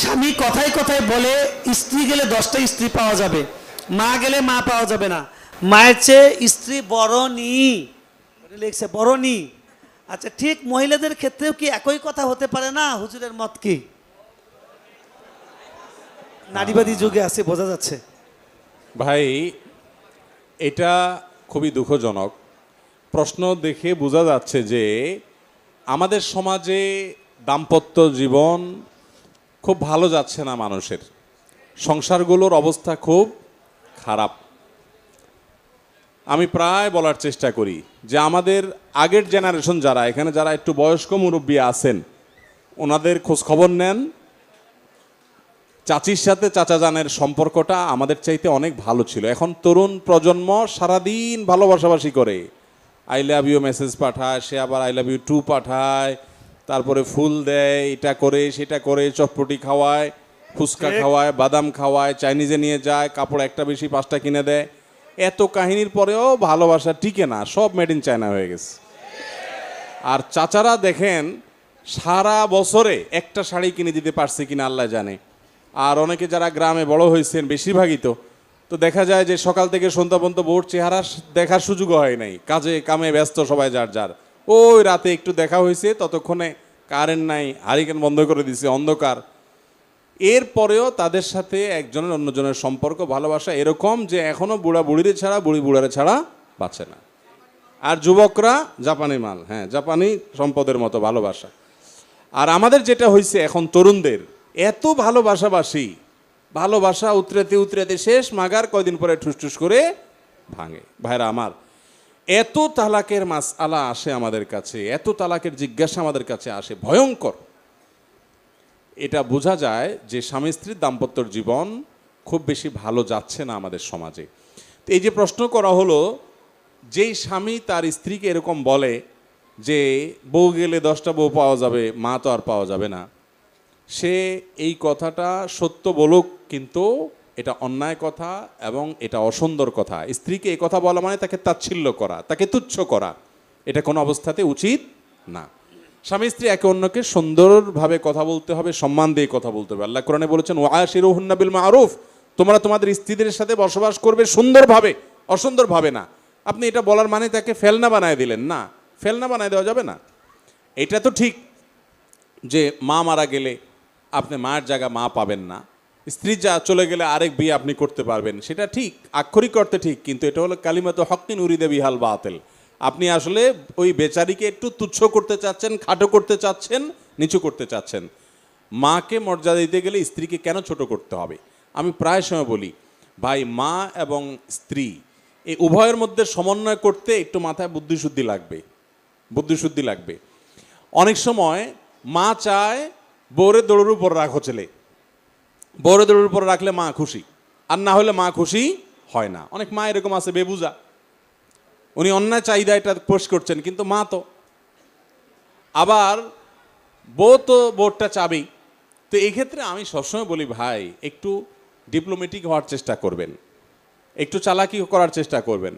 স্বামী কথায় কথায় বলে, স্ত্রী গেলে দশটা স্ত্রী পাওয়া যাবে, মা গেলে মা পাওয়া যাবে না। মায়ের চেয়ে স্ত্রী বড়নি। ওটা লিখছে, বড়নি। আচ্ছা ঠিক মহিলাদের ক্ষেত্রেও কি একই কথা হতে পারে না? হুজুরের মত কি? নারীবাদী যুগে আছে, বোঝা যাচ্ছে। ভাই, এটা খুবই দুঃখজনক। প্রশ্ন দেখে বোঝা যাচ্ছে যে, আমাদের সমাজে দাম্পত্য জীবন খুব ভালো যাচ্ছে না মানুষের। সংসারগুলোর অবস্থা খুব খারাপ। আমি প্রায় বলার চেষ্টা করি যে আমাদের আগের জেনারেশন যারা, এখানে যারা একটু বয়স্ক মুরব্বী আছেন, ওনাদের খবর নেন। চাচির সাথে চাচা জানের সম্পর্কটা আমাদের চাইতে অনেক ভালো ছিল। এখন তরুণ প্রজন্ম সারাদিন ভালোবাসাবাসি করে। আই লাভ ইউ মেসেজ পাঠায়, সে আবার আই লাভ ইউ টু পাঠায়। তারপরে ফুল দেয় এটা করে সেটা করে চটপটি খাওয়ায় ফুচকা খাওয়ায় বাদাম খাওয়ায় চাইনিজে নিয়ে যায় কাপড় একটা বেশি পাঁচটা কিনে দেয়। এত কাহিনীর পরেও ভালোবাসা টিকে না সব মেড ইন চায়না হয়ে গেছে। আর চাচারা দেখেন সারা বছরে একটা শাড়ি কিনে দিতে পারছে কিনা আল্লাহ জানে। আর অনেকে যারা গ্রামে বড় হয়েছেন বেশিরভাগই তো তো দেখা যায় যে সকাল থেকে সন্ধ্যা পর্যন্ত বোর চেহারা দেখার সুযোগ হয় নাই। কাজে কামে ব্যস্ত সবাই যার যার। ওই রাতে একটু দেখা হয়েছে ততক্ষণে কারেন্ট নাই, হারিকেন বন্ধ করে দিছে, অন্ধকার। এরপরেও তাদের সাথে একজনের অন্যজনের সম্পর্ক, ভালোবাসা এরকম যে এখনও বুড়া বুড়িরে ছাড়া, বুড়ি বুড়ারে ছাড়া বাঁচে না। আর যুবকরা জাপানি মাল হ্যাঁ জাপানি সম্পদের মতো ভালোবাসা। আর আমাদের যেটা হয়েছে এখন তরুণদের, এত ভালোবাসাবাসি, ভালোবাসা উতরেতে উতরেতে শেষ মাগার কয়দিন পরে ঠুসঠুস করে ভাঙে। ভাইরা আমার এত তালাকের মাস আলা আসে আমাদের কাছে, এত তালাকের জিজ্ঞাসা আমাদের কাছে আসে, ভয়ঙ্কর। এটা বোঝা যায় যে স্বামী স্ত্রীর দাম্পত্যর জীবন খুব বেশি ভালো যাচ্ছে না আমাদের সমাজে। তো এই যে প্রশ্ন করা হলো, যেই স্বামী তার স্ত্রীকে এরকম বলে যে, বউ গেলে দশটা বউ পাওয়া যাবে, মা তো আর পাওয়া যাবে না। সে এই কথাটা সত্য বলুক, কিন্তু এটা অন্যায় কথা এবং এটা অসুন্দর কথা। স্ত্রীকে এই কথা বলা মানে তাকে তাচ্ছিল্য করা, তাকে তুচ্ছ করা। এটা কোনো অবস্থাতে উচিত না। স্বামী স্ত্রী একে অন্যকে সুন্দরভাবে কথা বলতে হবে, সম্মান দিয়ে কথা বলতে হবে। আল্লাহ কোরআনে বলেছেন ওয়াশির বিল মারুফ। তোমরা তোমাদের স্ত্রীদের সাথে বসবাস করবে সুন্দরভাবে, অসুন্দরভাবে না। আপনি এটা বলার মানে তাকে ফেলনা বানায় দিলেন। না, ফেলনা বানায় দেওয়া যাবে না। এটা তো ঠিক যে মা মারা গেলে আপনি মায়ের জায়গা মা পাবেন না। স্ত্রী যা চলে গেলে আরেক বিয়ে আপনি করতে পারবেন, সেটা ঠিক, আক্ষরিক করতে ঠিক, কিন্তু এটা হলো কালিমাত হকিন উরিদে বিহাল বাতেল। আপনি আসলে ওই বেচারিকে একটু তুচ্ছ করতে চাচ্ছেন, খাটো করতে চাচ্ছেন, নিচু করতে চাচ্ছেন। মাকে মর্যাদা দিতে গেলে স্ত্রীকে কেন ছোট করতে হবে? আমি প্রায় সময় বলি, ভাই, মা এবং স্ত্রী এই উভয়ের মধ্যে সমন্বয় করতে একটু মাথায় বুদ্ধিশুদ্ধি লাগবে বুদ্ধিশুদ্ধি লাগবে। অনেক সময় মা চায় বউরে দৌড়ের উপর রাখো ছেলে বউরে দৌড়ের উপর রাখলে মা খুশি, আর না হলে মা খুশি হয় না। অনেক মা এরকম আছে, বেবুজা। উনি অন্যায় চাহিদা এটা পোষ করছেন, কিন্তু মা তো। আবার বউ তো বোর্ডটা চাবেই। তো এই ক্ষেত্রে আমি সবসময় বলি, ভাই, একটু ডিপ্লোমেটিক হওয়ার চেষ্টা করবেন। একটু চালাকি করার চেষ্টা করবেন।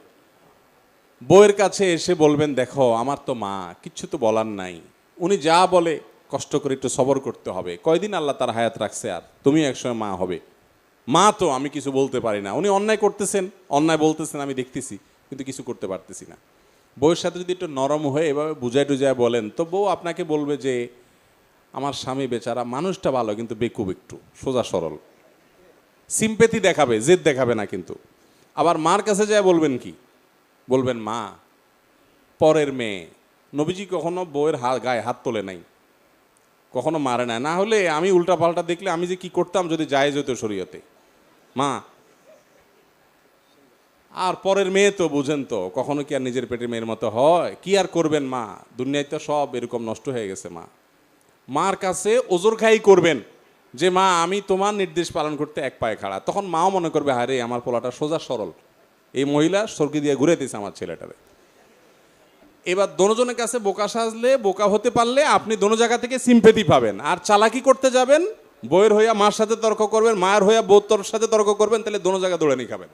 বউয়ের কাছে এসে বলবেন, দেখো, আমার তো মা, কিচ্ছু তো বলার নাই। উনি যা বলে কষ্ট করে একটু সবর করতে হবে। কয়দিন আল্লাহ তার হায়াত রাখছে আর? তুমি একসময় মা হবে। মা তো আমি কিছু বলতে পারি না। উনি অন্যায় করতেছেন, অন্যায় বলতেছেন, আমি দেখতেছি, কিন্তু কিছু করতে পারতেছি না। বউয়ের সাথে যদি একটু নরম হয়ে এভাবে বুঝায় টুজায় বলেন, তো বউ আপনাকে বলবে যে, আমার স্বামী বেচারা মানুষটা ভালো, কিন্তু বেকুব একটু, সোজা সরল। সিম্পেথি দেখাবে, জেদ দেখাবে না কিন্তু। আবার মার কাছে যায় বলবেন কি? বলবেন, মা, পরের মেয়ে। নবীজি কখনো বউয়ের গায়ে হাত তোলে নাই। কখনো মারে না। না হলে আমি উল্টা পাল্টা দেখলে আমি যে কি করতাম যদি যায় যেত শরীয়তে। মা, আর পরের মেয়ে তো বুঝেন তো, কখনো কি আর নিজের পেটের মেয়ের মতো হয়? কি আর করবেন মা? দুনিয়ায় তো সব এরকম নষ্ট হয়ে গেছে মা। মার কাছে ওজোর খাই করবেন যে, মা, আমি তোমার নির্দেশ পালন করতে এক পায়ে খাড়া। তখন মাও মনে করবে হারে আমার পোলাটা সোজা সরল। এই মহিলা সরকি দিয়ে ঘুরে দিয়েছে আমার ছেলেটারে। এবার দনোজনের কাছে বোকা সাজলে, বোকা হতে পারলে আপনি দোনো জায়গা থেকে সিম্পেতি পাবেন। আর চালাকি করতে যাবেন বইয়ের হইয়া মার সাথে তর্ক করবেন, মায়ের হইয়া বৌতর সাথে তর্ক করবেন, তাহলে দোনো জায়গা দৌড়ে নিয়ে খাবেন।